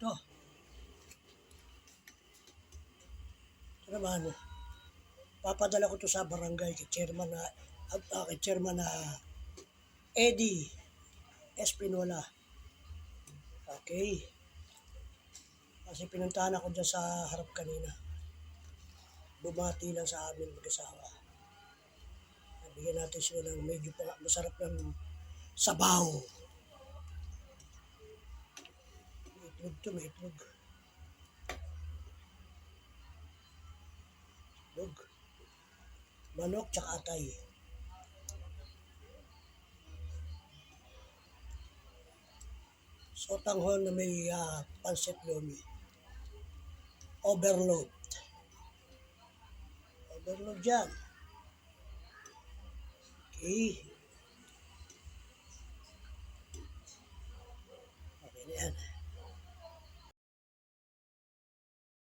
to. Ito naman, papadala ko to sa barangay kay chairman na, at ah, kay chairman na Eddie Espinola. Okay. Kasi pinuntahan ako dyan sa harap kanina. Bumati lang sa amin mag-asawa. Bigyan natin sila ng medyo masarap ng sabaw. May itlog to, may itlog. Itlog. Manok tsaka atay. Sotanghon na may uh, pancit lomi. Overload. Overload dyan. Okay. Okay na yan.